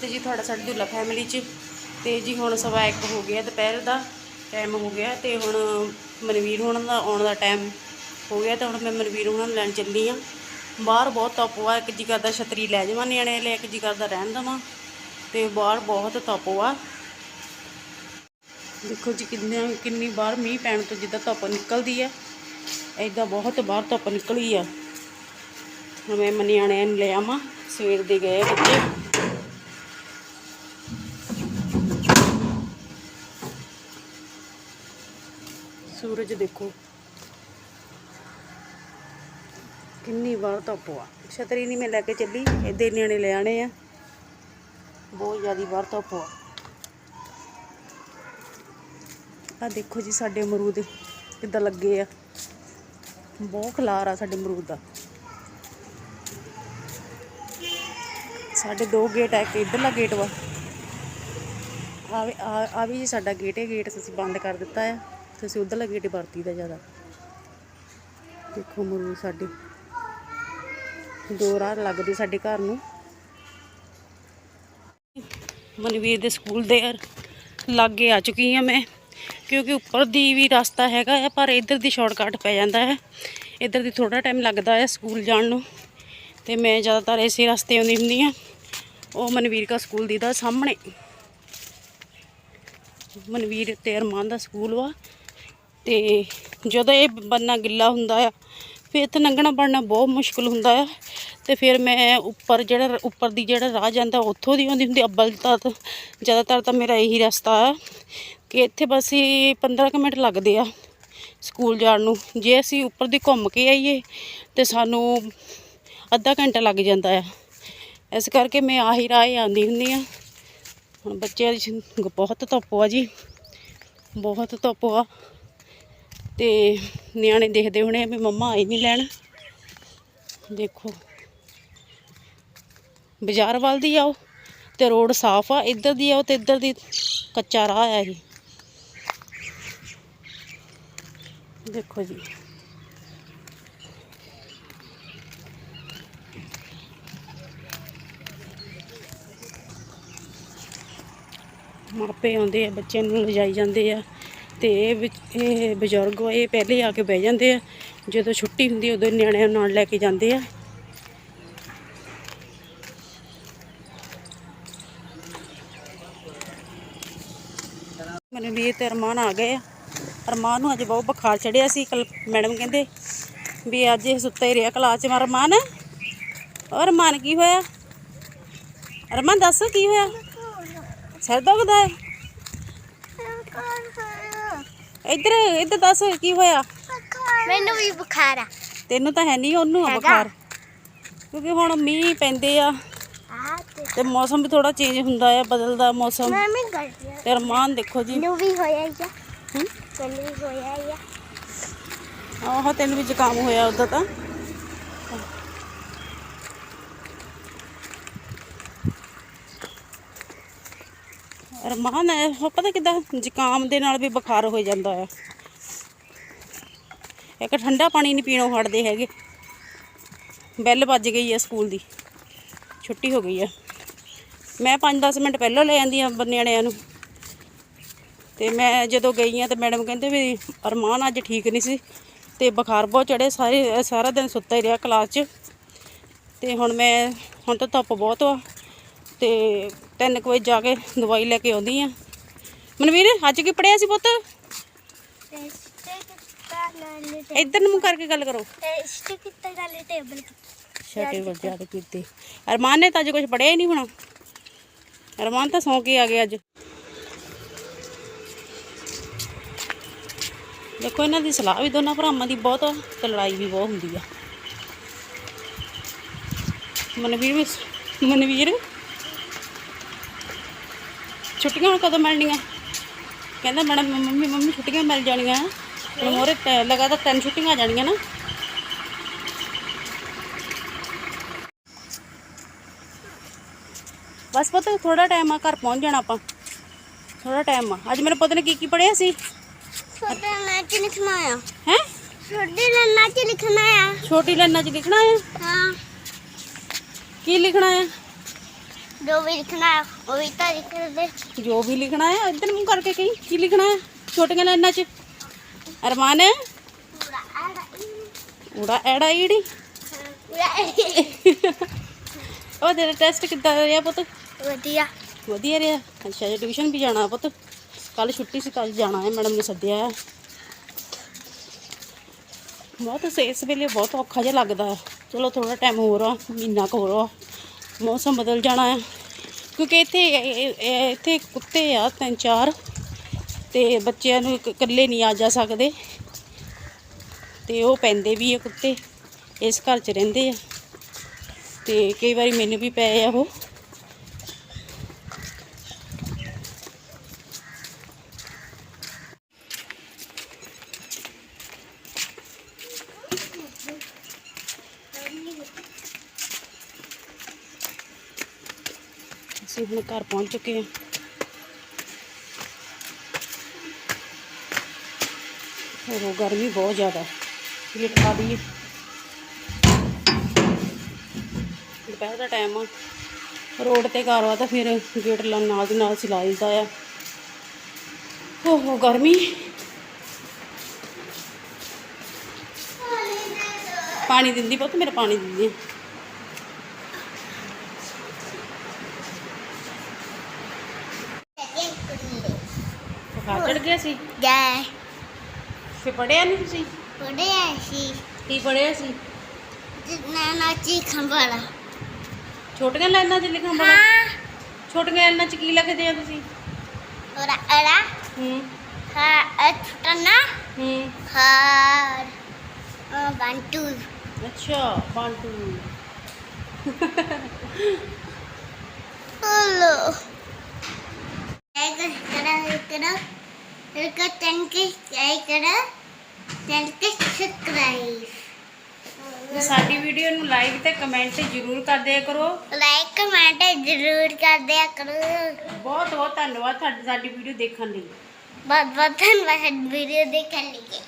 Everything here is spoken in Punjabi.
ਤੇ ਜੀ ਤੁਹਾਡਾ ਸਾਡੀ ਦੁੱਲਾ ਫੈਮਿਲੀ 'ਚ। ਤੇ ਜੀ ਹੁਣ ਸਵਾ ਇੱਕ ਹੋ ਗਿਆ ਦੁਪਹਿਰ ਦਾ ਟਾਈਮ ਹੋ ਗਿਆ ਤੇ ਹੁਣ ਮਨਵੀਰ ਹੋਣਾ ਦਾ ਆਉਣ ਦਾ ਟਾਈਮ ਹੋ ਗਿਆ ਤੇ ਹੁਣ ਮੈਂ ਮਨਵੀਰ ਹੋਣਾ ਨੂੰ ਲੈਣ ਚੱਲੀ ਆ। ਬਾਹਰ ਬਹੁਤ ਧੁੱਪ ਵਾ ਇੱਕ ਜੀ ਕਰਦਾ ਛਤਰੀ ਲੈ ਜਾਵਾਂ ਨਿਆਣੇ ਲਈ, ਇੱਕ ਜੀ ਕਰਦਾ ਰਹਿਣ ਦੇਵਾਂ ਤੇ ਬਾਹਰ ਬਹੁਤ ਧੁੱਪ ਵਾ ਦੇਖੋ ਜੀ ਕਿੰਨਾ, ਕਿੰਨੀ ਬਾਹਰ ਮੀਂਹ ਪੈਣ ਤੋਂ ਜਿੱਦਾਂ ਧੁੱਪ ਨਿਕਲਦੀ ਆ ਐਦਾਂ ਬਹੁਤ ਬਾਹਰ ਧੁੱਪ ਨਿਕਲੀ ਆ। ਹੁਣ ਮੈਂ ਮਨਿਆਣਿਆਂ ਨੂੰ ਲੈ ਆਵਾਂ, ਸਵੇਰ ਦੇ ਗਏ ਬੱਚੇ। ਸੂਰਜ ਦੇਖੋ। ਕਿੰਨੀ ਵਾਰ ਧੁੱਪ ਆ। ਛਤਰੀ ਨਹੀਂ ਮੈਂ ਲੈ ਕੇ ਚੱਲੀ ਇੱਦੇ ਨਿਆਣੇ ਲੈ ਆਣੇ ਆ। ਬਹੁਤ ਜ਼ਿਆਦਾ ਵਾਰ ਧੁੱਪ ਆ। ਆ ਦੇਖੋ ਜੀ ਸਾਡੇ ਅਮਰੂਦ ਕਿੱਦਾਂ ਲੱਗੇ ਆ। ਬਹੁਤ ਖਲਾਰ ਆ ਸਾਡੇ ਅਮਰੂਦ ਦਾ। ਸਾਡੇ ਦੋ ਗੇਟ ਆ, ਇੱਕ ਇੱਧਰਲਾ ਗੇਟ ਵਾ। ਆ ਵੀ ਆ ਵੀ ਜੀ ਸਾਡਾ ਗੇਟ ਹੈ, ਗੇਟ ਅਸੀਂ ਬੰਦ ਕਰ ਦਿੱਤਾ ਆ। ਤੇ ਅਸੀਂ ਉਧਰਲਾ ਗੇਟ ਵਰਤੀ ਦਾ ਜ਼ਿਆਦਾ। ਦੇਖੋ ਅਮਰੂਦ ਸਾਡੇ। ਦੋ ਰਾਹ ਲੱਗਦੇ ਸਾਡੇ ਘਰ ਨੂੰ। ਮਨਵੀਰ ਦੇ ਸਕੂਲ ਦੇ ਲਾਗੇ ਆ ਚੁੱਕੀ ਹਾਂ ਮੈਂ, ਕਿਉਂਕਿ ਉੱਪਰ ਦੀ ਵੀ ਰਸਤਾ ਹੈਗਾ ਆ, ਪਰ ਇੱਧਰ ਦੀ ਸ਼ਾਰਟਕਟ ਪੈ ਜਾਂਦਾ ਹੈ। ਇੱਧਰ ਦੀ ਥੋੜਾ ਟਾਈਮ ਲੱਗਦਾ ਹੈ ਸਕੂਲ ਜਾਣ ਨੂੰ। ਤੇ ਮੈਂ ਜ਼ਿਆਦਾਤਰ ਇਸੇ ਰਸਤੇ ਆਉਂਦੀ ਹੁੰਦੀ ਆ। ਉਹ ਮਨਵੀਰ ਦਾ ਸਕੂਲ ਦੀ ਦਾ ਸਾਹਮਣੇ। ਮਨਵੀਰ ਤੇ ਅਰਮਾਨ ਦਾ ਸਕੂਲ ਵਾ। ਤੇ ਜਦੋਂ ਇਹ ਬੰਨਾ ਗਿੱਲਾ ਹੁੰਦਾ ਆ, ਫਿਰ ਇੱਥੇ ਲੰਘਣਾ ਪੜਨਾ ਬਹੁਤ ਮੁਸ਼ਕਲ ਹੁੰਦਾ ਆ। ਤੇ ਫਿਰ ਮੈਂ ਉੱਪਰ ਜਿਹੜਾ, ਉੱਪਰ ਦੀ ਜਿਹੜਾ ਰਾਹ ਜਾਂਦਾ, ਉੱਥੋਂ ਦੀ ਆਉਂਦੀ ਹੁੰਦੀ ਅੱਬਲ ਤਾਂ ਜ਼ਿਆਦਾਤਰ ਤਾਂ ਮੇਰਾ ਇਹੀ ਰਸਤਾ ਆ ਕਿ ਇੱਥੇ ਬਸ ਹੀ 15 ਕੁ ਮਿੰਟ ਲੱਗਦੇ ਆ ਸਕੂਲ ਜਾਣ ਨੂੰ। ਜੇ ਅਸੀਂ ਉੱਪਰ ਦੀ ਘੁੰਮ ਕੇ ਆਈਏ ਤੇ ਸਾਨੂੰ ਅੱਧਾ ਘੰਟਾ ਲੱਗ ਜਾਂਦਾ ਆ। ਇਸ ਕਰਕੇ ਮੈਂ ਆਹੀ ਰਾਹ ਆਉਂਦੀ ਹੁੰਦੀ ਆ। ਹੁਣ ਬੱਚਿਆਂ ਦੀ ਬਹੁਤ ਧੁੱਪ ਆ ਜੀ, ਬਹੁਤ ਧੁੱਪ ਆ। ਤੇ ਨਿਆਣੇ ਦੇਖਦੇ ਹੋਣੇ ਵੀ ਮੰਮਾ ਆਈ ਨਹੀਂ ਲੈਣ। ਦੇਖੋ। ਬਾਜ਼ਾਰ ਵੱਲ ਦੀ ਆਓ ਤੇ ਰੋਡ ਸਾਫ਼ ਆ, ਇੱਧਰ ਦੀ ਆਓ ਤੇ ਇੱਧਰ ਦੀ ਕੱਚਾ ਰਾਹ ਆ ਇਹ। ਦੇਖੋ ਜੀ। ਮਾਪੇ ਆਉਂਦੇ ਆ, ਬੱਚਿਆਂ ਨੂੰ ਲਿਜਾਈ ਜਾਂਦੇ ਆ। ਤੇ ਇਹ ਬਜ਼ੁਰਗ ਆ, ਇਹ ਪਹਿਲੇ ਆ ਕੇ ਬਹਿ ਜਾਂਦੇ ਆ। ਜਦੋਂ ਛੁੱਟੀ ਹੁੰਦੀ ਉਦੋਂ ਨਿਆਣਿਆਂ ਨਾਲ ਲੈ ਕੇ ਜਾਂਦੇ ਆ। ਮਨਵੀਰ ਤੇ ਅਰਮਾਨ ਆ ਗਏ ਆ। ਅਰਮਾਨ ਨੂੰ ਅੱਜ ਬਹੁਤ ਬੁਖਾਰ ਚੜਿਆ ਸੀ ਕੱਲ ਮੈਡਮ ਕਹਿੰਦੇ ਵੀ ਅੱਜ ਇਹ ਸੁੱਤਾ ਹੀ ਰਿਹਾ ਕਲਾਸ 'ਚ। ਮੈਂ ਅਰਮਾਨ ਔਰ ਅਰਮਾਨ ਕੀ ਹੋਇਆ? ਅਰਮਾਨ ਦੱਸ ਕੀ ਹੋਇਆ? ਸਿਰ ਦੁਖਦਾ ਹੈ? ਇੱਧਰ ਇੱਧਰ ਦੱਸ ਕੀ ਹੋਇਆ? ਮੈਨੂੰ ਵੀ ਬੁਖਾਰ ਆ। ਤੈਨੂੰ ਤਾਂ ਹੈ ਨਹੀਂ ਉਹਨੂੰ ਆ। ਬੁਖਾਰ। ਕਿਉਂਕਿ ਹੁਣ ਮੀਂਹ ਪੈਂਦੇ ਆ ਤੇ ਮੌਸਮ ਵੀ ਥੋੜਾ ਚੇਂਜ ਹੁੰਦਾ ਆ ਬਦਲਦਾ ਮੌਸਮ। ਤੇ ਅਰਮਾਨ ਦੇਖੋ ਜੀ। ਮੈਨੂੰ ਵੀ ਹੋਇਆ ਹੀ ਆ। ਹੂੰ? ਵੀ ਹੋਇਆ ਹੀ ਆ। ਆਹ ਤੈਨੂੰ ਵੀ ਜ਼ੁਕਾਮ ਹੋਇਆ ਉਦੋਂ ਤਾਂ। ਰਮਾਨ ਉਹ ਪਤਾ ਕਿਦਾਂ ਜ਼ੁਕਾਮ ਦੇ ਨਾਲ ਵੀ ਬੁਖਾਰ ਹੋ ਜਾਂਦਾ ਆ ਇੱਕ ਠੰਡਾ ਪਾਣੀ ਨਹੀਂ ਪੀਣੋਂ ਹਟਦੇ ਹੈਗੇ। ਬੈਲ ਵੱਜ ਗਈ ਆ ਸਕੂਲ ਦੀ, ਛੁੱਟੀ ਹੋ ਗਈ ਆ ਮੈਂ 5-10 ਮਿੰਟ ਪਹਿਲਾਂ ਲੈ ਆਂਦੀ ਆ ਨਿਆਣਿਆਂ ਨੂੰ। ਤੇ ਮੈਂ ਜਦੋਂ ਗਈ ਆ ਤੇ ਮੈਡਮ ਕਹਿੰਦੇ ਵੀ ਅਰਮਾਨ ਅੱਜ ਠੀਕ ਨਹੀਂ ਸੀ ਤੇ ਬੁਖਾਰ ਬਹੁਤ ਚੜੇ ਸਾਰੇ, ਸਾਰਾ ਦਿਨ ਸੁੱਤਾ ਹੀ ਰਿਹਾ ਕਲਾਸ 'ਚ। ਤੇ ਹੁਣ ਮੈਂ, ਹੁਣ ਤਾਂ ਧੁੱਪ ਬਹੁਤ ਆ ਤੇ ਤਿੰਨ ਕੁ ਵਜੇ ਜਾ ਕੇ ਦਵਾਈ ਲੈ ਕੇ ਆਉਂਦੀ ਆ। ਮਨਵੀਰ, ਅੱਜ ਕੀ ਪੜਿਆ ਸੀ ਪੁੱਤ? ਇੱਧਰ ਨੂੰ ਮੂੰਹ ਕਰਕੇ ਗੱਲ ਕਰੋ। ਟੈਸਟ ਕੀਤਾ ਨਾਲੇ ਟੇਬਲ ਛਟੇ ਵੱਜ ਜਾ ਅਰਮਾਨ ਨੇ ਤਾਂ ਅੱਜ ਕੁਝ ਪੜਿਆ ਹੀ ਨਹੀਂ ਹੋਣਾ। ਅਰਮਾਨ ਤਾਂ ਸੌਂ ਕੇ ਆ ਗਿਆ ਅੱਜ। ਦੇਖੋ, ਇਹਨਾਂ ਦੀ ਸਲਾਹ ਵੀ ਦੋਨਾਂ ਭਰਾਵਾਂ ਦੀ ਬਹੁਤ ਆ ਤੇ ਲੜਾਈ ਵੀ ਬਹੁਤ ਹੁੰਦੀ ਆ। ਮਨਵੀਰ ਵੀ ਮਨਵੀਰ ਛੁੱਟੀਆਂ ਹੁਣ ਕਦੋਂ ਮਿਲਣੀਆਂ? ਕਹਿੰਦਾ ਮੈਡਮ ਮੰਮੀ ਮੰਮੀ ਛੁੱਟੀਆਂ ਮਿਲ ਜਾਣੀਆਂ। ਹੁਣ ਮੋਰੇ ਲਗਾਤਾਰ ਤਿੰਨ ਛੁੱਟੀਆਂ ਆ ਜਾਣੀਆਂ ਨਾ। ਬਸ ਪੁੱਤ ਥੋੜਾ ਟਾਈਮ ਆ ਘਰ ਪਹੁੰਚ ਜਾਣਾ ਆਪਾਂ। ਥੋੜਾ ਟਾਈਮ ਆ। ਅੱਜ ਮੇਰੇ ਪੁੱਤ ਨੇ ਕੀ ਕੀ ਪੜਿਆ ਸੀ? ਛੋਟੇ ਨਾਲ ਚ ਲਿਖਣਾ ਆ ਹੈ? ਛੋਟੇ ਨਾਲ ਚ ਲਿਖਣਾ ਆ ਛੋਟੀ ਲਾਈਨਾਂ 'ਚ ਲਿਖਣਾ ਹੈ ਹਾਂ। ਕੀ ਲਿਖਣਾ ਹੈ ਜੋ ਵੀ ਲਿਖਣਾ ਹੈ ਉਹ ਵੀ ਤਾਂ ਲਿਖ ਦੇ ਜੋ ਵੀ ਲਿਖਣਾ ਹੈ ਇੱਧਰ ਮੂੰਹ ਕਰਕੇ ਕਹੀਂ ਕੀ ਲਿਖਣਾ ਹੈ? ਛੋਟੀਆਂ ਲਾਈਨਾਂ 'ਚ। ਅਰਮਾਨ। ਪੂਰਾ ਊੜਾ ਐੜਾ ਈੜੀ ਪੂਰਾ ਉਹ ਤੇਰਾ ਟੈਸਟ ਕਿੱਦਾਂ ਰਿਹਾ ਪੁੱਤ? ਵਧੀਆ। ਵਧੀਆ ਰਿਹਾ। ਅੱਛਾ ਜੀ ਟਿਊਸ਼ਨ ਵੀ ਜਾਣਾ ਪੁੱਤ। ਕੱਲ ਛੁੱਟੀ ਸੀ ਕੱਲ ਜਾਣਾ ਹੈ ਮੈਡਮ ਨੇ ਸੱਦਿਆ ਹੈ। ਬਹੁਤ ਸੇ ਇਸ ਵੇਲੇ ਬਹੁਤ ਔਖਾ ਜਿਹਾ ਲੱਗਦਾ ਚਲੋ ਥੋੜਾ ਟਾਈਮ ਹੋਰ ਆ ਮਹੀਨਾ ਕੁ ਹੋਰ ਆ। ਮੌਸਮ ਬਦਲ ਜਾਣਾ ਹੈ ਕਿਉਂਕਿ ਇੱਥੇ ਇੱਥੇ ਕੁੱਤੇ ਆ ਤਿੰਨ ਚਾਰ, ਤੇ ਬੱਚਿਆਂ ਨੂੰ ਇਕੱਲੇ ਨਹੀਂ ਆ ਜਾ ਸਕਦੇ। ਤੇ ਉਹ ਪੈਂਦੇ ਵੀ ਆ ਕੁੱਤੇ, ਇਸ ਘਰ 'ਚ ਰਹਿੰਦੇ ਆ। ਤੇ ਕਈ ਵਾਰੀ ਮੈਨੂੰ ਵੀ ਪਏ ਆ ਉਹ। ਅਸੀਂ ਹੁਣ ਘਰ ਪਹੁੰਚ ਚੁੱਕੇ ਹਾਂ। ਉਹ ਗਰਮੀ ਬਹੁਤ ਜ਼ਿਆਦਾ। ਲਿਖਾ ਦੀ ਦੁਪਹਿਰ ਦਾ ਟਾਈਮ ਆ। ਰੋਡ ਤੇ ਘਰ ਆ ਤਾਂ ਫਿਰ ਗੇਟ ਲਾ, ਨਾਲ ਦੀ ਨਾਲ ਸਿਲਾ ਦਿੰਦਾ ਆ। ਓਹੋ, ਗਰਮੀ। ਪਾਣੀ ਦਿੰਦੀ ਪੁੱਤ, ਮੇਰਾ ਪਾਣੀ ਦਿੰਦੀ ਬੁਖਾਰ ਚੜ ਗਿਆ ਸੀ? ਗਏ ਫਿਰ ਪੜਿਆ ਨਹੀਂ ਤੁਸੀਂ? ਪੜੇ ਸੀ। ਕੀ ਪੜਿਆ ਸੀ? ਜਿੰਨਾ ਨਾਚੀ ਖੰਬਾਲਾ ਛੋਟੀਆਂ ਲਾਈਨਾਂ 'ਚ ਲਿਖਣ ਵਾਲਾ? ਹਾਂ। ਛੋਟੀਆਂ ਲਾਈਨਾਂ 'ਚ ਕੀ ਲਿਖਦੇ ਆ ਤੁਸੀਂ? ਔਰ ਅੜਾ ਹੂੰ। ਹਾਂ ਅਟਨਾ ਹੂੰ। ਹਾਰ ਬੰਟੂ ਅੱਛਾ ਬਾਂਟੂ ਹਲੋ ਇੱਕ ਕਰਾ ਕਰਾ। ਸਾਡੀ ਵੀਡੀਓ ਨੂੰ ਲਾਈਕ ਤੇ ਕਮੈਂਟ ਜ਼ਰੂਰ ਕਰ ਦਿਆ ਕਰੋ। ਲਾਈਕ ਕਮੈਂਟ ਜ਼ਰੂਰ ਕਰ ਦਿਆ ਕਰੋ। ਬਹੁਤ ਬਹੁਤ ਧੰਨਵਾਦ ਤੁਹਾਡੀ ਸਾਡੀ ਵੀਡੀਓ ਦੇਖਣ ਲਈ। ਬਹੁਤ ਬਹੁਤ ਧੰਨਵਾਦ ਵੀਡੀਓ ਦੇਖਣ ਲਈ।